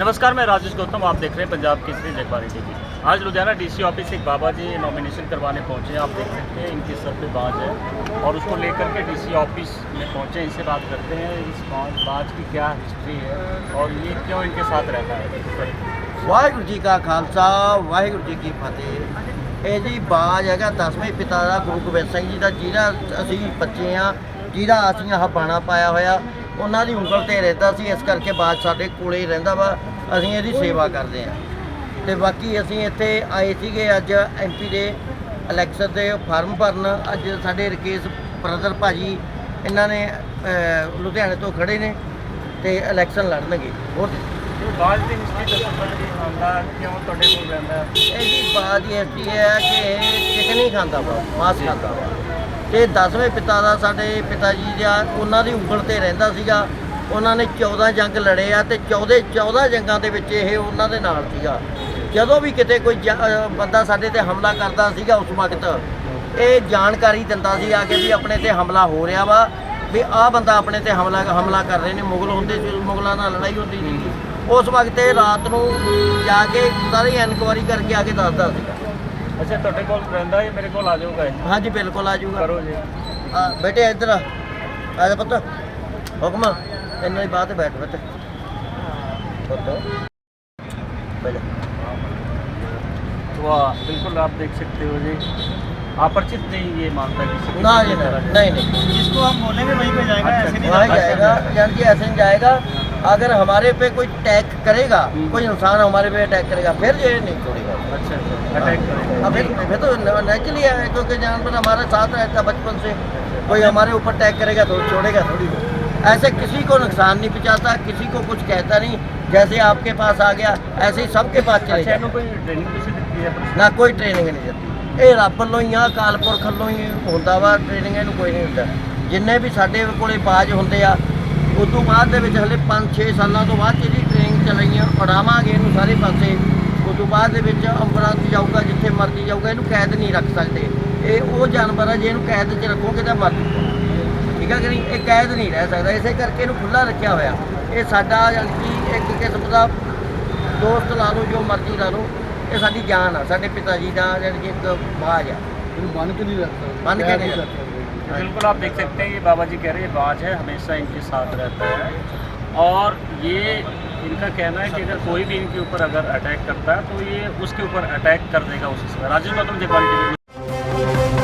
नमस्कार मैं राजेश गौतम आप देख रहे हैं पंजाब केसरी जगबानी टीवी आज लुधियाना डीसी ऑफिस से एक बाबा जी नॉमिनेशन करवाने पहुंचे हैं आप देख सकते हैं इनके सर पे बाज है और उसको लेकर के डीसी ऑफिस में पहुंचे हैं इनसे बात करते हैं इस बाज बाज की क्या हिस्ट्री है और ये क्यों इनके साथ रहता है ਵਾਹਿਗੁਰੂ ਜੀ ਕਾ ਖਾਲਸਾ ਵਾਹਿਗੁਰੂ ਜੀ ਕੀ ਫਤਿਹ ਇਹ ਜੀ ਬਾਜ ਹੈਗਾ ਦਸਵੇਂ ਪਿਤਾ ਦਾ ਗੁਰੂ ਗੋਬਿੰਦ ਸਿੰਘ ਜੀ ਦਾ ਜਿਹਦਾ ਅਸੀਂ ਬੱਚੇ ਆ ਜਿਹਦਾ ਅਸੀਂ ਆਹ ਬਾਣਾ ਪਾਇਆ ਹੋਇਆ ਉਹਨਾਂ ਦੀ ਉਂਗਲ ਤੇ ਰਹਿੰਦਾ ਸੀ ਇਸ ਕਰਕੇ ਬਾਜ ਸਾਡੇ ਕੋਲੇ ਹੀ ਰਹਿੰਦਾ ਵਾ ਅਸੀਂ ਇਹਦੀ ਸੇਵਾ ਕਰਦੇ ਆ ਤੇ ਬਾਕੀ ਅਸੀਂ ਇੱਥੇ ਆਏ ਸੀਗੇ ਅੱਜ ਐਮਪੀ ਦੇ ਇਲੈਕਸ਼ਨ ਦੇ ਫਾਰਮ ਭਰਨ ਅੱਜ ਸਾਡੇ ਰਕੇਸ਼ ਬ੍ਰਦਰ ਭਾਜੀ ਇਹਨਾਂ ਨੇ ਲੁਧਿਆਣੇ ਤੋਂ ਖੜੇ ਨੇ ਤੇ ਇਲੈਕਸ਼ਨ ਲੜਨਗੇ। ਹੋਰ? ਬਾਜ ਦੀ ਹਿਸਟਰੀ ਦੱਸੋ ਜੀ ਆਂਦਾ ਕਿਉਂ ਤੁਹਾਡੇ ਕੋਲ ਰਹਿੰਦਾ? ਹੈ ਇਹਦੀ ਬਾਤ ਇਹ ਐਸੀ ਹੈ ਕਿ ਇਹ ਚਿਕਨ ਨਹੀਂ ਖਾਂਦਾ ਵਾ ਮਾਸ ਖਾਂਦਾ ਵਾ। ਤੇ 10ਵੇਂ ਪਿਤਾ ਦਾ ਸਾਡੇ ਪਿਤਾ ਜੀ ਦਾ ਉਹਨਾਂ ਦੀ ਉਂਗਲ ਤੇ ਰਹਿੰਦਾ ਸੀਗਾ। ਉਹਨਾਂ ਨੇ 14 ਜੰਗ ਲੜੇ ਆ ਤੇ 14 14 ਜੰਗਾਂ ਦੇ ਵਿੱਚ ਇਹ ਉਹਨਾਂ ਦੇ ਨਾਲ ਸੀਗਾ। ਜਦੋਂ ਵੀ ਕਿਤੇ ਕੋਈ ਜ- ਬੰਦਾ ਸਾਡੇ ਤੇ ਹਮਲਾ ਕਰਦਾ ਸੀਗਾ ਉਸ ਵਕਤ, ਇਹ ਜਾਣਕਾਰੀ ਦਿੰਦਾ ਸੀ ਆ ਕੇ ਵੀ ਆਪਣੇ ਤੇ ਹਮਲਾ ਹੋ ਰਿਹਾ ਵਾ, ਵੀ ਆਹ ਬੰਦਾ ਆਪਣੇ ਤੇ ਹਮਲਾ ਹਮਲਾ ਕਰ ਰਹੇ ਨੇ, ਮੁਗਲ ਹੁੰਦੇ ਸੀ, ਮੁਗਲਾਂ ਨਾਲ ਲੜਾਈ ਹੁੰਦੀ ਸੀ ਉਸ ਵਕਤ ਇਹ ਰਾਤ ਨੂੰ ਜਾ ਕੇ ਸਾਰੀ ਇਨਕੁਆਰੀ ਕਰਕੇ ਆ ਕੇ ਦੱਸਦਾ ਸੀਗਾ। ਅੱਛਾ ਤੁਹਾਡੇ ਕੋਲ ਰਹਿੰਦਾ ਹੈ ਮੇਰੇ ਕੋਲ ਆ ਜਾਊਗਾ ਇਹ। ਹਾਂਜੀ ਬਿਲਕੁਲ ਆ ਜਾਊਗਾ ਕਰੋ ਜੀ ਆ ਬੇਟੇ ਇੱਧਰ ਆ ਆ ਜਾ ਪੁੱਤ ਹੁਕਮ ਇੰਨਾ ਹੀ ਬਾਤ ਬੈਠ ਬੇਟੇ ਪੁੱਤ ਬੈਠ वाह बिल्कुल आप देख सकते हो जी अपरिचित नहीं ये मानता किसी को ना किसी जी ना तरह से। नहीं नहीं जिसको हम बोलेंगे वहीं पे जाएगा अच्छा, ऐसे नहीं वहाँ जाता। जाएगा यानी कि ऐसे नहीं जाएगा अगर हमारे पे कोई अटैक करेगा हम्म। कोई इंसान हमारे पे अटैक करेगा फिर ये नहीं छोड़ेगा अच्छा अच्छा अटैक करेगा अब फिर फिर तो नेचुरली है क्योंकि जानवर हमारे साथ रहता बचपन से कोई हमारे ऊपर अटैक करेगा तो छोड़ेगा थोड़ी ऐसे किसी को नुकसान नहीं पहुंचाता किसी को कुछ कहता नहीं जैसे आपके पास आ गया ऐसे ही सबके पास चले अच्छा जाए ਇਹਨੂੰ ਕੋਈ ਟ੍ਰੇਨਿੰਗ ਤੁਸੀਂ ਦਿੱਤੀ ਹੈ ਨਾ ਕੋਈ ਟ੍ਰੇਨਿੰਗ ਨਹੀਂ ਦਿੱਤੀ ਇਹ ਰੱਬ ਵੱਲੋਂ ਹੀ ਆ ਅਕਾਲ ਪੁਰਖ ਵੱਲੋਂ ਹੀ ਹੁੰਦਾ ਵਾ ਟ੍ਰੇਨਿੰਗ ਇਹਨੂੰ ਕੋਈ ਨਹੀਂ ਹੁੰਦਾ ਜਿੰਨੇ ਵੀ ਸਾਡੇ ਕੋਲੇ ਬਾਜ ਹੁੰਦੇ ਆ ਉਸ ਤੋਂ ਬਾਅਦ ਦੇ ਵਿੱਚ ਹਲੇ 5-6 ਸਾਲਾਂ ਤੋਂ ਬਾਅਦ ਇਹਦੀ ਟ੍ਰੇਨਿੰਗ ਚਲਾਈਆਂ ਉਡਾਵਾਂਗੇ ਇਹਨੂੰ ਸਾਰੇ ਪਾਸੇ। ਉਸ ਤੋਂ ਬਾਅਦ ਦੇ ਵਿੱਚ ਅੰਬਰਾਂ ਜਾਊਗਾ ਜਿੱਥੇ ਮਰਜ਼ੀ ਜਾਊਗਾ ਇਹਨੂੰ ਕੈਦ ਨਹੀਂ ਰੱਖ ਸਕਦੇ। ਇਹ ਉਹ ਜਾਨਵਰ ਹੈ ਜੇ ਇਹਨੂੰ ਕੈਦ 'ਚ ਰੱਖੋਗੇ ਤਾਂ ਮਰ ਜੂਗਾ। ਠੀਕ ਹੈ ਕਿ ਨਹੀਂ? ਇਹ ਕੈਦ ਨਹੀਂ ਰਹਿ ਸਕਦਾ। ਇਸੇ ਕਰਕੇ ਇਹਨੂੰ ਖੁੱਲਾ ਰੱਖਿਆ ਹੋਇਆ। ਇਹ ਸਾਡਾ ਜਾਨੀ ਇੱਕ ਕਿਸਮ ਦਾ ਦੋਸਤ ਲਾ ਲਓ ਜੋ ਮਰਜ਼ੀ ਲਾ ਲਓ ਇਹ ਸਾਡੀ ਜਾਨ ਆ ਸਾਡੇ ਪਿਤਾ ਜੀ ਦਾ ਜਾਨੀ ਕਿ ਇੱਕ ਬਾਜ ਆ। ਇਹਨੂੰ ਬੰਨ ਕੇ ਨਹੀਂ ਰੱਖ ਬੰਨ ਕੇ ਨਹੀਂ ਰੱਖ बिल्कुल आप देख सकते हैं, ये बाबा जी कह रहे हैं बाज है, हमेशा इनके साथ रहता है। और ये इनका कहना है कि अगर कोई भी इनके ऊपर अगर अटैक करता है तो ये उसके ऊपर अटैक कर देगा उसी समय। राजेश गौतम जयपाल टीवी।